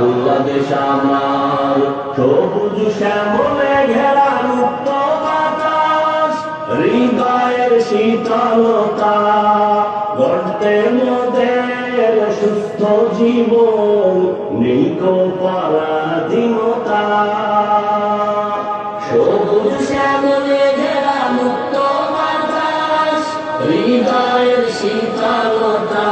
বাংলাদেশ আমার সবুজ শ্যামলে ঘেরা মুক্ত বাতাস, হৃদয়ের শীতলতা গড়তে মোদের সুস্থ জীবন নিকো পরাধীনতা সবুজ শ্যামলে ঘেরা মুক্ত বাতাস, হৃদয়ের শীতলতা